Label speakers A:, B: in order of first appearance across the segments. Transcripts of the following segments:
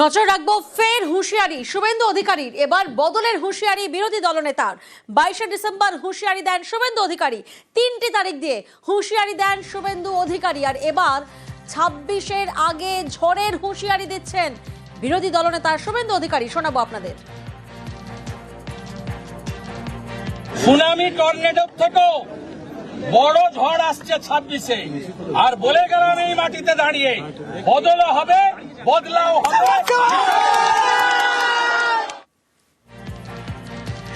A: নজর রাখব ফের হুঁশিয়ারি, শুভেন্দু অধিকারীর। এবার বদলের হুঁশিয়ারি বিরোধী দলনেতার। বাইশে ডিসেম্বর হুঁশিয়ারি দেন শুভেন্দু অধিকারী। তিনটি তারিখ দিয়ে হুঁশিয়ারি দেন শুভেন্দু অধিকারী। আর এবার ছাব্বিশের আগে ঝড়ের হুঁশিয়ারি দিচ্ছেন বিরোধী দলনেতা শুভেন্দু অধিকারী। শোনাবো আপনাদের।
B: সুনামি বড় ঝড় আসছে ছাব্বিশে। আর বলে গেলাম এই মাটিতে দাঁড়িয়ে, বদলও হবে বদলাও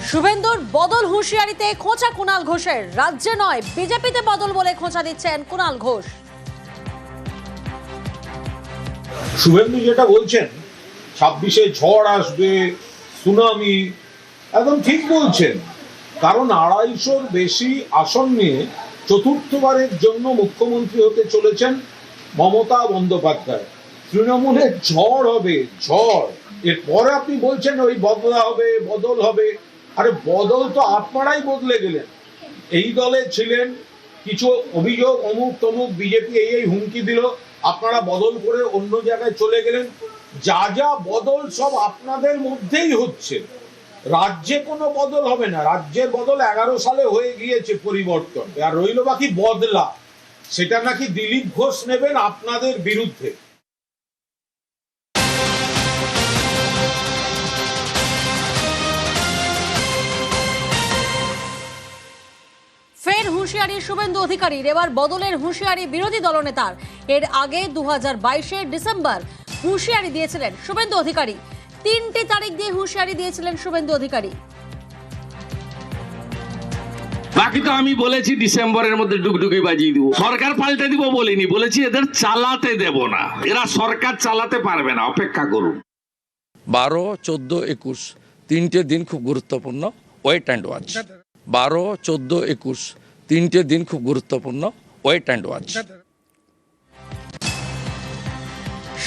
A: শুভেন্দুর বদল হুঁশিয়ারিতে খোঁচা কুণাল ঘোষের। রাজ্যে নয় বিজেপিতে বদল বলে খোঁচা দিচ্ছেন কুণাল ঘোষ।
C: শুভেন্দু যেটা বলছেন ছাব্বিশে ঝড় আসবে সুনামি একদম ঠিক বলছেন। কারণ আড়াইশোর বেশি আসন নিয়ে চতুর্থবারের জন্য মুখ্যমন্ত্রী হতে চলেছেন মমতা বন্দ্যোপাধ্যায়। তৃণমূলের ঝড় হবে, ঝড়। এরপরে আপনি বলছেন ওই বদলা হবে, বদল হবে। আরে বদল তো আপনারাই বদলে গেলেন। এই দলে ছিলেন কিছু অভিযোগ, অমুক তমুক বিজেপি এই এই হুমকি দিল। আপনারা বদল করে অন্য জায়গায় চলে গেলেন। যা যা বদল সব আপনাদের মধ্যেই হচ্ছে। রাজ্যে কোনো বদল হবে না। রাজ্যের বদল এগারো সালে হয়ে গিয়েছে পরিবর্তন। আর রইল বাকি বদলা। সেটা নাকি দিলীপ ঘোষ নেবেন আপনাদের বিরুদ্ধে?
A: হুঁশিয়ারি শুভেন্দু অধিকারীর। এবার বদলের হুঁশিয়ারি বিরোধী দলনেতার। এর আগে দু হাজার ডিসেম্বর হুঁশিয়ারি দিয়েছিলেন শুভেন্দু অধিকারী। তিনটি তারিখ দিয়ে হুঁশিয়ারি দিয়েছিলেন শুভেন্দু অধিকারী।
D: বাকি তো আমি বলেছি ডিসেম্বরের মধ্যে ডুগডুগি বাজিয়ে দিব। সরকার পাল্টে দিব বলিনি বলেছি এদের চালাতে দেব না। এরা সরকার চালাতে পারবে না অপেক্ষা করুন।
E: বারো চোদ্দ একুশ তিনটে দিন খুব গুরুত্বপূর্ণ। ওয়েট অ্যান্ড ওয়াচ বারো চোদ্দ একুশ তিনটে দিন খুব গুরুত্বপূর্ণ ওয়েট অ্যান্ড ওয়াচ।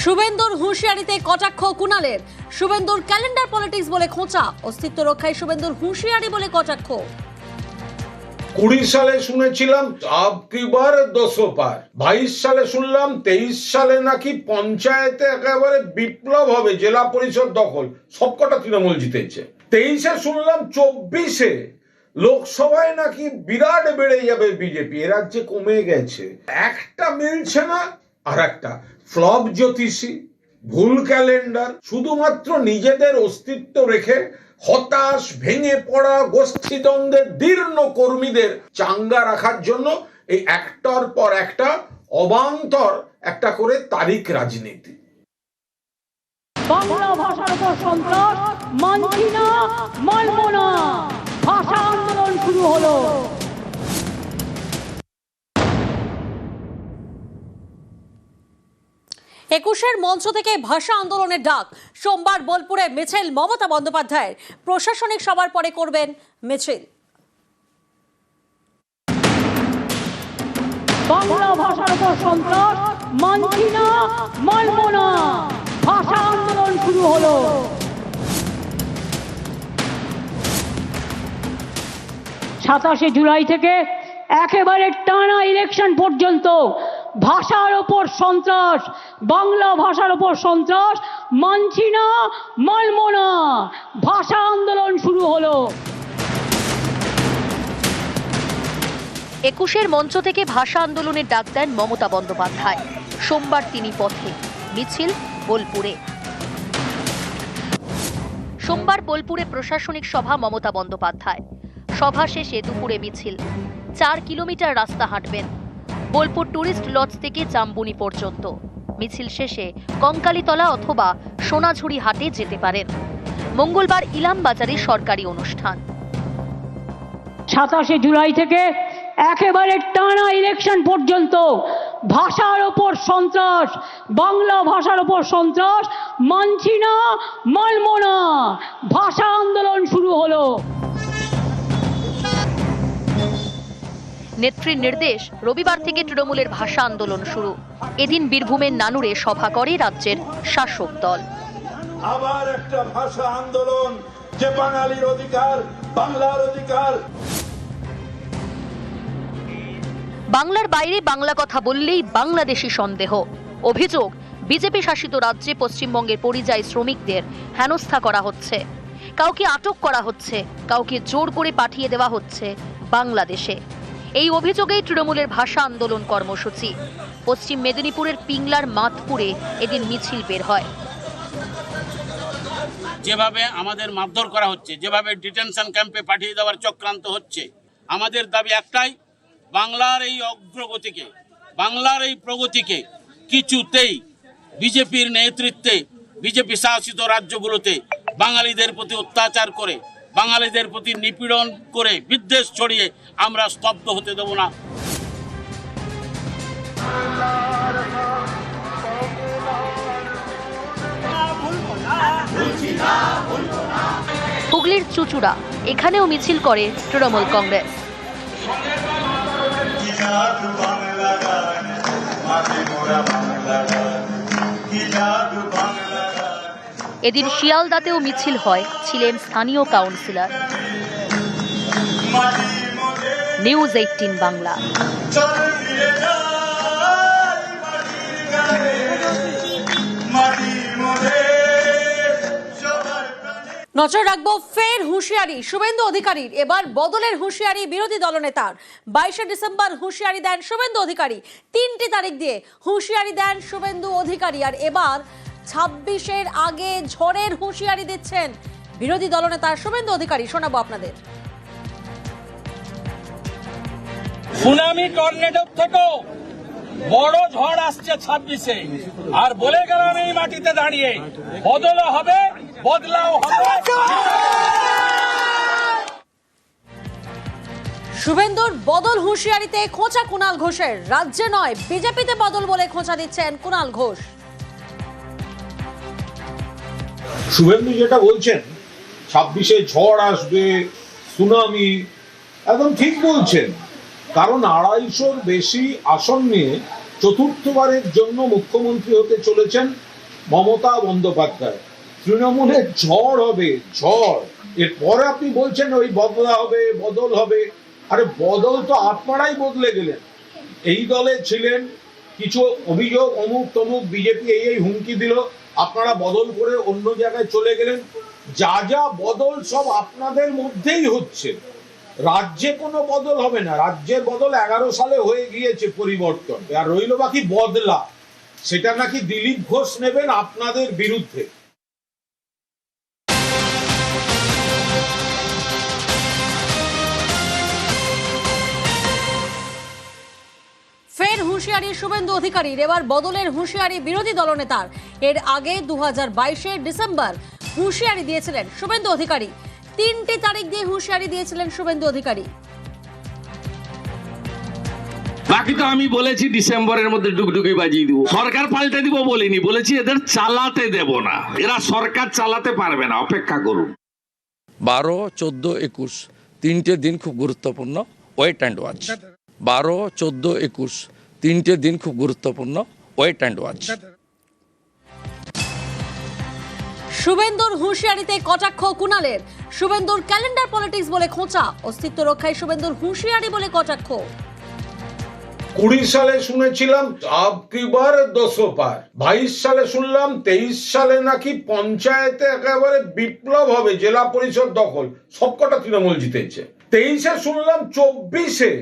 A: শুভেন্দুর হুঁশিয়ারিতে কটাক্ষ কুণালের। শুভেন্দুর ক্যালেন্ডার পলিটিক্স বলে খোঁচা। অস্তিত্ব রক্ষায় শুভেন্দুর হুঁশিয়ারি বলে কটাক্ষ।
C: কুড়ি সালে শুনেছিলাম আবকিবার দশো পার। বাইশ সালে শুনলাম তেইশ সালে নাকি পঞ্চায়েতে একেবারে বিপ্লব হবে জেলা পরিষদ দখল। সবকটা তৃণমূল জিতেছে। তেইশে শুনলাম চব্বিশে লোকসভায় নাকি বিরাট বেড়ে যাবে বিজেপি এ রাজ্যে কমে গেছে। একটা মিলছে না, আর একটা। ফ্লপ জ্যোতিষী, ভুল ক্যালেন্ডার, শুধুমাত্র নিজেদের অস্তিত্ব রেখে হতাশ, ভেঙে পড়া গোষ্ঠীদ্বন্দ্বের দীর্ণ কর্মীদের চাঙ্গা রাখার জন্য এই একটার পর একটা অবান্তর একটা করে তারিখ রাজনীতি।
F: বাংলা ভাষার উপর সন্ত্রাস, মানছি না, মানব না। ভাষা আন্দোলন শুরু হলো।
A: একুশের মঞ্চ থেকে ভাষা আন্দোলনের ডাক সোমবার বোলপুরে মিছিল মমতা বন্দ্যোপাধ্যায়ের। প্রশাসনিক সভার পরে করবেন মিছিল।
F: বাংলা ভাষার উপর সন্ত্রাস মানছি না মানব না। ভাষা আন্দোলন শুরু হলো। সাতাশে জুলাই থেকে একেবারে টানা ইলেকশন পর্যন্ত ভাষার ওপর সন্ত্রাস, বাংলা ভাষার ওপর সন্ত্রাস, মানছি না, মানব না। ভাষা আন্দোলন শুরু হলো।
G: একুশের মঞ্চ থেকে ভাষা আন্দোলনের ডাক দেন মমতা বন্দ্যোপাধ্যায়। সোমবার তিনি পথে, মিছিল বোলপুরে। সোমবার বোলপুরে প্রশাসনিক সভা মমতা বন্দ্যোপাধ্যায়। সভা শেষে দুপুরে মিছিল। চার কিলোমিটার রাস্তা হাঁটবেন। বোলপুর ট্যুরিস্ট লজ থেকে জাম্বুনি পর্যন্ত। মিছিল শেষে কঙ্কালীতলা অথবা সোনাঝুরি হাটে যেতে পারেন। মঙ্গলবার ইলাম বাজারে সরকারি অনুষ্ঠান।
F: সাতাশে জুলাই থেকে একেবারে টানা ইলেকশন পর্যন্ত ভাষার ওপর সন্ত্রাস, বাংলা ভাষার ওপর সন্ত্রাস, মানছি না, মানব না। ভাষা আন্দোলন শুরু হলো।
G: নেত্রীর নির্দেশ রবিবার থেকে তৃণমূলের ভাষা আন্দোলন শুরু। এদিন বীরভূমের নানুরে সভা করে রাজ্যের শাসক দল।
B: আবার একটা ভাষা আন্দোলন যে বাঙালির অধিকার বাংলার অধিকার।
G: বাংলার বাইরে বাংলা কথা বললেই বাংলাদেশি সন্দেহ। অভিযোগ বিজেপি শাসিত রাজ্যে পশ্চিমবঙ্গের পরিযায়ী শ্রমিকদের হেনস্থা করা হচ্ছে। কাউকে আটক করা হচ্ছে কাউকে জোর করে পাঠিয়ে দেওয়া হচ্ছে বাংলাদেশে। এই অভিযোগেই তৃণমূলের ভাষা আন্দোলন কর্মসূচি। পশ্চিম মেদিনীপুরের পিংলার মাতপুরে এদিন মিছিল বের হয়।
H: যেভাবে আমাদের মারধর করা হচ্ছে, যেভাবে ডিটেনশন ক্যাম্পে পাঠিয়ে দেওয়ার চক্রান্ত হচ্ছে, আমাদের দাবি একটাই, বাংলার এই অগ্রগতিকে, বাংলার এই প্রগতিকে কিছুতেই বিজেপির নেতৃত্বে, বিজেপি শাসিত রাজ্যগুলোতে বাঙালিদের প্রতি অত্যাচার করে বাঙালিদের প্রতি নিপীড়ন করে বিদ্বেষ ছড়িয়ে আমরা স্তব্ধ হতে দেব না।
G: হুগলির চুচুড়া এখানেও মিছিল করে তৃণমূল কংগ্রেস। এদিন শিয়ালদাতেও মিছিল হয়, ছিলেন স্থানীয় কাউন্সিলর। News eighteen Bangla.
A: নজর রাখব ফের হুঁশিয়ারি, শুভেন্দু অধিকারীর। এবার বদলের হুঁশিয়ারি বিরোধী দলনেতার। বাইশে ডিসেম্বর হুঁশিয়ারি দেন শুভেন্দু অধিকারী। তিনটি তারিখ দিয়ে হুঁশিয়ারি দেন শুভেন্দু অধিকারী। আর এবার ছাব্বিশের আগে ঝড়ের হুঁশিয়ারি দিচ্ছেন বিরোধী দলনেতা শুভেন্দু অধিকারী। শোনাবো আপনাদের।
B: সুনামি টর্নেডোর থেকেও বড় ঝড় আসছে ছাব্বিশে। আর বলে গেলাম এই মাটিতে দাঁড়িয়ে বদলও হবে বদলাও হবে।
A: শুভেন্দুর বদল হুঁশিয়ারিতে খোঁচা কুণাল ঘোষের। রাজ্যে নয় বিজেপিতে বদল বলে খোঁচা দিচ্ছেন কুণাল ঘোষ।
C: শুভেন্দু যেটা বলছেন, ছাব্বিশে ঝড় আসবে, সুনামি, একদম ঠিক বলছেন। কারণ আড়াইশোর বেশি আসন নিয়ে চতুর্থবারের জন্য মুখ্যমন্ত্রী হতে চলেছেন মমতা বন্দ্যোপাধ্যায়। তৃণমূলের ঝড় হবে, ঝড়। এরপরে আপনি বলছেন ওই বদলা হবে, বদল হবে। আরে বদল তো আপনারাই বদলে গেলেন। এই দলে ছিলেন কিছু অভিযোগ, অমুক তমুক, বিজেপি এই এই হুমকি দিল। আপনারা বদল করে অন্য জায়গায় চলে গেলেন। যা যা বদল সব আপনাদের মধ্যেই হচ্ছে। রাজ্যে কোনো বদল হবে না। রাজ্যের বদল এগারো সালে হয়ে গিয়েছে পরিবর্তন। আর রইল বাকি বদলা। সেটা নাকি দিলীপ ঘোষ নেবেন আপনাদের বিরুদ্ধে।
A: হুঁশিয়ারি শুভেন্দু অধিকারীর। এবার বদলের হুঁশিয়ারি বিরোধী দলনেতার। এর আগে দু হাজার ডিসেম্বর হুঁশিয়ারি দিয়েছিলেন শুভেন্দু অধিকারী। তিনটি তারিখ দিয়ে হুঁশিয়ারি দিয়েছিলেন শুভেন্দু অধিকারী।
D: বাকি তো আমি বলেছি ডিসেম্বরের মধ্যে ডুগডুগি বাজিয়ে দিব। সরকার পাল্টে দিব বলিনি বলেছি এদের চালাতে দেব না। এরা সরকার চালাতে পারবে না অপেক্ষা করুন।
E: বারো চোদ্দ একুশ তিনটে দিন খুব গুরুত্বপূর্ণ ওয়েট অ্যান্ড ওয়াচ বারো চোদ্দ একুশ তিনটে দিন খুব গুরুত্বপূর্ণ। ওয়েট অ্যান্ড ওয়াচ
A: শুভেন্দুর হুঁশিয়ারিতে কটাক্ষ কুণালের। শুভেন্দুর ক্যালেন্ডার পলিটিক্স বলে খোঁচা। অস্তিত্ব রক্ষায় শুভেন্দুর হুঁশিয়ারি বলে কটাক্ষ।
C: কুড়ি সালে শুনেছিলাম আবকিবার দশো পার বাইশ সালে শুনলাম তেইশ সালে নাকি পঞ্চায়েতে একেবারে বিপ্লব হবে জেলা পরিষদ দখল। সবকটা তৃণমূল জিতেছে। তেইশে শুনলাম চব্বিশে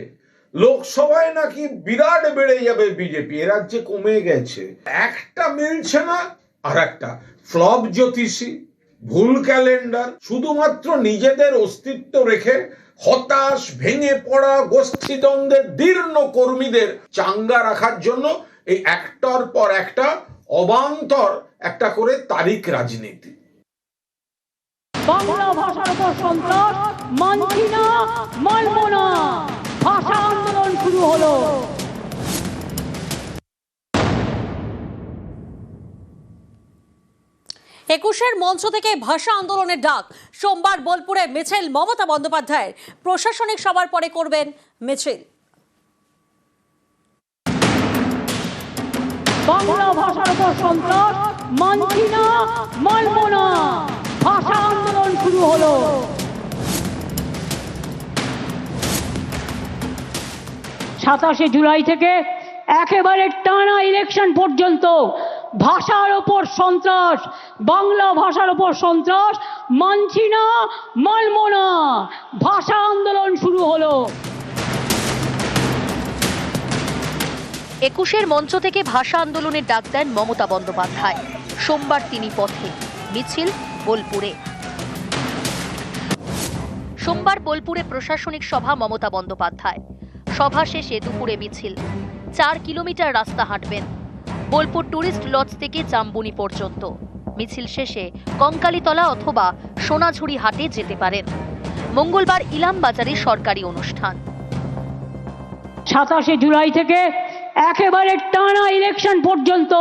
C: লোকসভায় নাকি বিরাট বেড়ে যাবে বিজেপি রাজ্যে কমে গেছে। একটা মিলছে না, আর একটা। ফ্লপ জ্যোতিষী, ভুল ক্যালেন্ডার, শুধুমাত্র নিজেদের অস্তিত্ব রেখে হতাশ, ভেঙে পড়া গোষ্ঠীদ্বন্দ্বের দীর্ণ কর্মীদের চাঙ্গা রাখার জন্য এই একটার পর একটা অবান্তর একটা করে তারিখ রাজনীতি।
F: বাংলা ভাষার উপর সন্ত্রাস, মানছি না, মানব না। ভাষা আন্দোলন শুরু হলো।
A: একুশের মঞ্চ থেকে ভাষা আন্দোলনের ডাক সোমবার বোলপুরে মিছিল, মমতা বন্দ্যোপাধ্যায়ের। প্রশাসনিক সভার পরে করবেন মিছিল।
F: বাংলা ভাষার উপর সন্ত্রাস, মানছি না, মানব না। ভাষা আন্দোলন শুরু হলো। সাতাশে জুলাই থেকে একেবারে টানা ইলেকশন পর্যন্ত ভাষার ওপর সন্ত্রাস, বাংলা ভাষার ওপর সন্ত্রাস, মানছি না, মানব না, ভাষা আন্দোলন শুরু হলো।
G: একুশের মঞ্চ থেকে ভাষা আন্দোলনের ডাক দেন মমতা বন্দ্যোপাধ্যায়। সোমবার তিনি পথে, মিছিল বোলপুরে। সোমবার বোলপুরে প্রশাসনিক সভা মমতা বন্দ্যোপাধ্যায়। সভা শেষে দুপুরে মিছিল। চার কিলোমিটার রাস্তা হাঁটবেন। বোলপুর ট্যুরিস্ট লজ থেকে জাম্বুনি পর্যন্ত। মিছিল শেষে কঙ্কালীতলা অথবা সোনাঝুরি হাটে যেতে পারেন। মঙ্গলবার ইলাম বাজারে সরকারি অনুষ্ঠান।
F: সাতাশে জুলাই থেকে একেবারে টানা ইলেকশন পর্যন্ত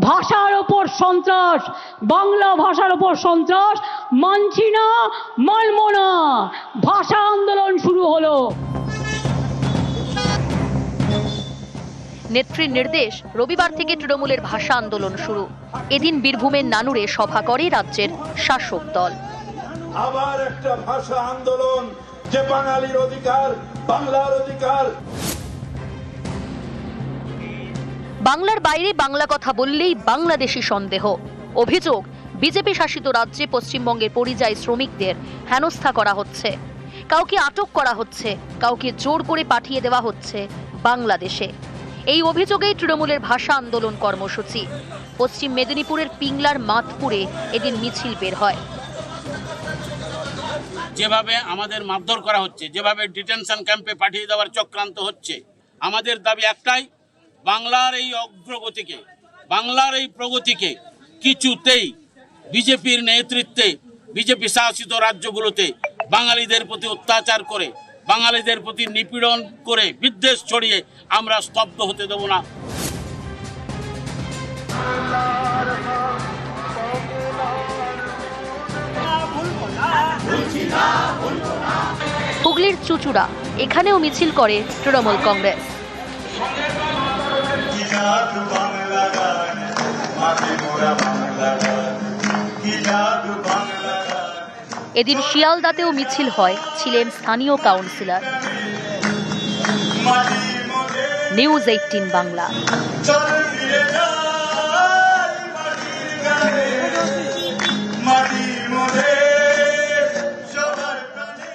F: ভাষার ওপর সন্ত্রাস, বাংলা ভাষার ওপর সন্ত্রাস, মানছি না, মানব না। ভাষা আন্দোলন শুরু হলো।
G: নেত্রীর নির্দেশ রবিবার থেকে তৃণমূলের ভাষা আন্দোলন শুরু। এদিন বীরভূমের নানুরে সভা করে রাজ্যের শাসক দল।
I: আবার একটা ভাষা আন্দোলন যে বাঙালির অধিকার বাংলার অধিকার।
G: বাংলার বাইরে বাংলা কথা বললেই বাংলাদেশি সন্দেহ। অভিযোগ বিজেপি শাসিত রাজ্যে পশ্চিমবঙ্গের পরিযায়ী শ্রমিকদের হেনস্থা করা হচ্ছে। কাউকে আটক করা হচ্ছে কাউকে জোর করে পাঠিয়ে দেওয়া হচ্ছে বাংলাদেশে। এই অভিযোগেই তৃণমূলের ভাষা আন্দোলন কর্মসূচি। পশ্চিম মেদিনীপুরের পিংলার মাতপুরে এদিন মিছিল বের হয়।
H: যেভাবে আমাদের মারধর করা হচ্ছে, যেভাবে ডিটেনশন ক্যাম্পে পাঠিয়ে দেওয়ার চক্রান্ত হচ্ছে, আমাদের দাবি একটাই, বাংলার এই অগ্রগতিকে, বাংলার এই প্রগতিকে কিছুতেই বিজেপির নেতৃত্বে, বিজেপি শাসিত রাজ্যগুলোতে বাঙালিদের প্রতি অত্যাচার করে বাঙালিদের প্রতি নিপীড়ন করে বিদ্বেষ ছড়িয়ে আমরা স্তব্ধ হতে দেব না।
G: হুগলির চুচুড়া এখানেও মিছিল করে তৃণমূল কংগ্রেস। এদিন শিয়ালদাতেও মিছিল হয় ছিলেন স্থানীয় কাউন্সিলর। News eighteen Bangla.